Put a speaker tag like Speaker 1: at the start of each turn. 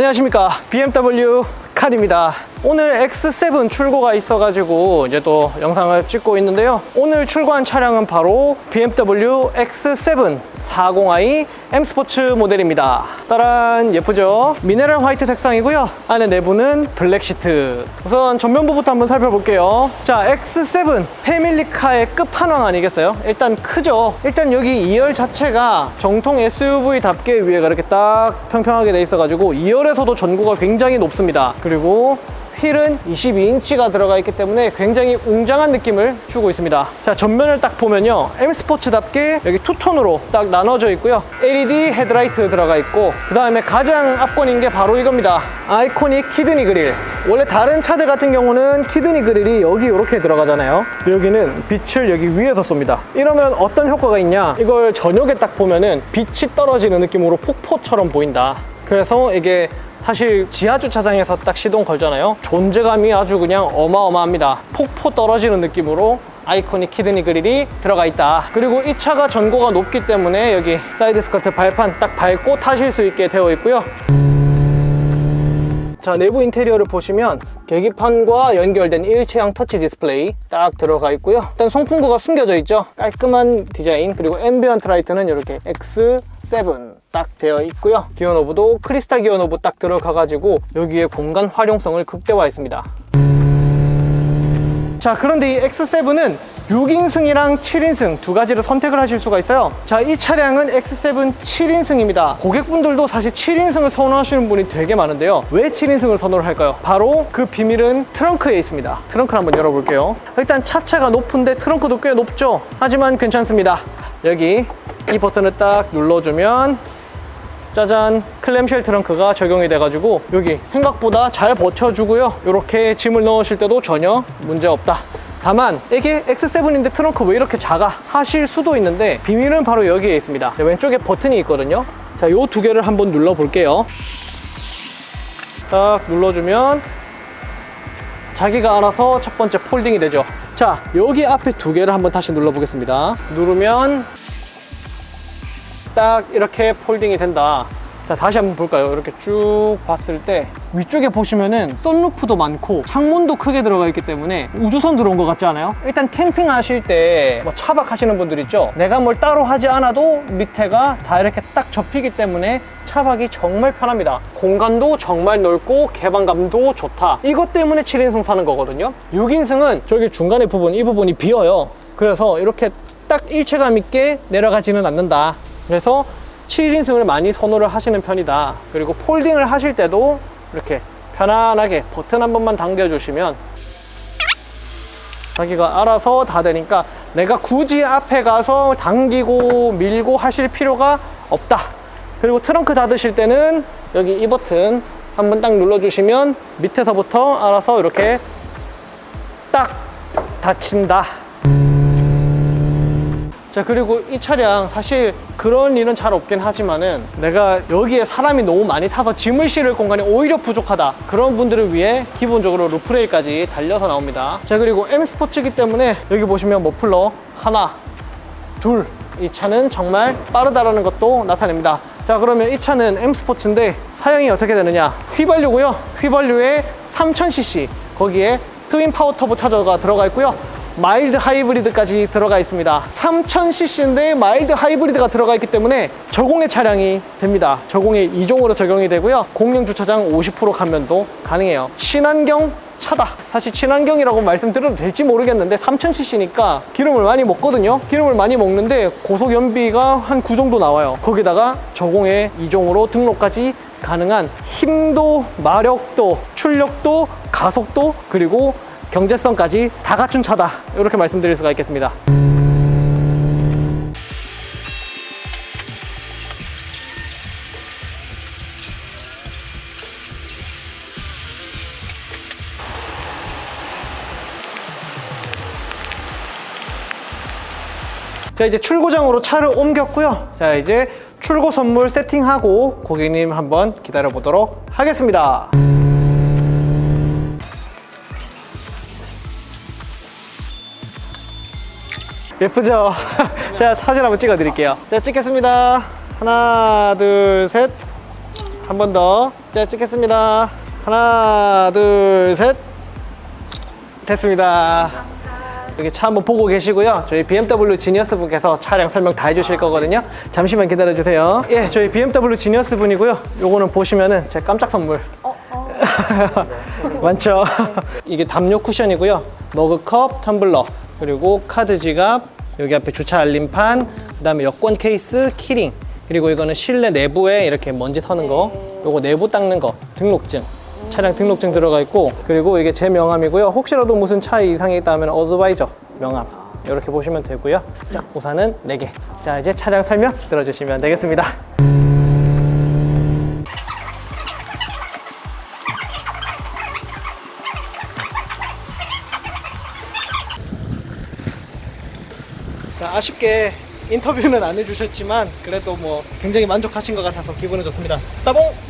Speaker 1: 안녕하십니까. BMW 칼입니다 오늘 X7 출고가 있어가지고 이제 또 영상을 찍고 있는데요. 오늘 출고한 차량은 바로 BMW X7 40i M 스포츠 모델입니다. 따란 예쁘죠? 미네랄 화이트 색상이고요. 안에 내부는 블랙 시트. 우선 전면부부터 한번 살펴볼게요. 자 X7 패밀리카의 끝판왕 아니겠어요? 일단 크죠? 일단 여기 2열 자체가 정통 SUV답게 위에가 이렇게 딱 평평하게 돼 있어가지고 2열에서도 전고가 굉장히 높습니다. 그리고 휠은 22인치가 들어가 있기 때문에 굉장히 웅장한 느낌을 주고 있습니다. 자, 전면을 딱 보면요. M 스포츠답게 여기 투톤으로 딱 나눠져 있고요. LED 헤드라이트 들어가 있고, 그 다음에 가장 앞권인 게 바로 이겁니다. 아이코닉 키드니 그릴. 원래 다른 차들 같은 경우는 키드니 그릴이 여기 이렇게 들어가잖아요. 여기는 빛을 여기 위에서 쏩니다. 이러면 어떤 효과가 있냐? 이걸 저녁에 딱 보면은 빛이 떨어지는 느낌으로 폭포처럼 보인다. 그래서 이게 사실 지하 주차장에서 딱 시동 걸잖아요. 존재감이 아주 그냥 어마어마합니다. 폭포 떨어지는 느낌으로 아이코닉 키드니 그릴이 들어가 있다. 그리고 이 차가 전고가 높기 때문에 여기 사이드 스커트 발판 딱 밟고 타실 수 있게 되어 있고요. 자 내부 인테리어를 보시면 계기판과 연결된 일체형 터치 디스플레이 딱 들어가 있고요 일단 송풍구가 숨겨져 있죠 깔끔한 디자인 그리고 앰비언트 라이트는 이렇게 X7 딱 되어 있고요. 기어 노브도 크리스탈 기어 노브 딱 들어가 가지고 여기에 공간 활용성을 극대화했습니다. 자 그런데 이 X7은 6인승이랑 7인승 두 가지를 선택을 하실 수가 있어요. 자 이 차량은 X7 7인승입니다. 고객분들도 사실 7인승을 선호하시는 분이 되게 많은데요. 왜 7인승을 선호를 할까요? 바로 그 비밀은 트렁크에 있습니다. 트렁크를 한번 열어볼게요. 일단 차체가 높은데 트렁크도 꽤 높죠? 하지만 괜찮습니다. 여기 이 버튼을 딱 눌러주면 짜잔 클램쉘 트렁크가 적용이 돼가지고 여기 생각보다 잘 버텨주고요. 이렇게 짐을 넣으실 때도 전혀 문제 없다. 다만 이게 X7인데 트렁크 왜 이렇게 작아 하실 수도 있는데 비밀은 바로 여기에 있습니다. 왼쪽에 버튼이 있거든요. 자 요 두 개를 한번 눌러 볼게요. 딱 눌러주면 자기가 알아서 첫 번째 폴딩이 되죠. 자 여기 앞에 두 개를 한번 다시 눌러 보겠습니다. 누르면 딱 이렇게 폴딩이 된다. 자, 다시 한번 볼까요? 이렇게 쭉 봤을 때 위쪽에 보시면은 썬루프도 많고 창문도 크게 들어가 있기 때문에 우주선 들어온 것 같지 않아요? 일단 캠핑 하실 때 뭐 차박 하시는 분들 있죠? 내가 뭘 따로 하지 않아도 밑에가 다 이렇게 딱 접히기 때문에 차박이 정말 편합니다. 공간도 정말 넓고 개방감도 좋다. 이것 때문에 7인승 사는 거거든요. 6인승은 저기 중간에 부분, 이 부분이 비어요. 그래서 이렇게 딱 일체감 있게 내려가지는 않는다. 그래서 7인승을 많이 선호를 하시는 편이다. 그리고 폴딩을 하실 때도 이렇게 편안하게 버튼 한 번만 당겨주시면 자기가 알아서 다 되니까 내가 굳이 앞에 가서 당기고 밀고 하실 필요가 없다. 그리고 트렁크 닫으실 때는 여기 이 버튼 한 번 딱 눌러주시면 밑에서부터 알아서 이렇게 딱 닫힌다. 자 그리고 이 차량 사실 그런 일은 잘 없긴 하지만은 내가 여기에 사람이 너무 많이 타서 짐을 실을 공간이 오히려 부족하다. 그런 분들을 위해 기본적으로 루프레일까지 달려서 나옵니다. 자 그리고 M 스포츠이기 때문에 여기 보시면 머플러 하나 둘 이 차는 정말 빠르다라는 것도 나타냅니다. 자 그러면 이 차는 M 스포츠인데 사양이 어떻게 되느냐? 휘발유고요. 휘발유에 3000cc 거기에 트윈 파워 터보 차저가 들어가 있고요 마일드 하이브리드까지 들어가 있습니다. 3000cc인데 마일드 하이브리드가 들어가 있기 때문에 저공해 차량이 됩니다. 저공해 2종으로 적용이 되고요. 공영 주차장 50% 감면도 가능해요. 친환경 차다. 사실 친환경이라고 말씀드려도 될지 모르겠는데 3000cc니까 기름을 많이 먹거든요. 기름을 많이 먹는데 고속 연비가 한 9 정도 나와요. 거기다가 저공해 2종으로 등록까지 가능한 힘도 마력도 출력도 가속도 그리고 경제성까지 다 갖춘 차다. 이렇게 말씀드릴 수가 있겠습니다. 자 이제 출고장으로 차를 옮겼고요. 자 이제 출고 선물 세팅하고 고객님 한번 기다려 보도록 하겠습니다 예쁘죠? 제가 사진 한번 찍어 드릴게요 자 찍겠습니다 하나 둘 셋 한 번 더. 자, 찍겠습니다. 하나, 둘, 셋. 됐습니다. 여기 차 한번 보고 계시고요. 저희 BMW 지니어스 분께서 차량 설명 다 해주실 거거든요. 잠시만 기다려 주세요. 예, 저희 BMW 지니어스 분이고요. 요거는 보시면은 제 깜짝 선물. 많죠? 이게 담요 쿠션이고요. 머그컵, 텀블러, 그리고 카드 지갑, 여기 앞에 주차 알림판, 그 다음에 여권 케이스, 키링, 그리고 이거는 실내 내부에 이렇게 먼지 터는 거, 요거 내부 닦는 거, 등록증. 차량 등록증 들어가 있고 그리고 이게 제 명함이고요. 혹시라도 무슨 차에 이상이 있다면 어드바이저 명함 이렇게 보시면 되고요. 자 우산은 4개. 자 이제 차량 설명 들어주시면 되겠습니다 아쉽게 인터뷰는 안 해주셨지만 그래도 뭐 굉장히 만족하신 것 같아서 기분은 좋습니다. 따봉!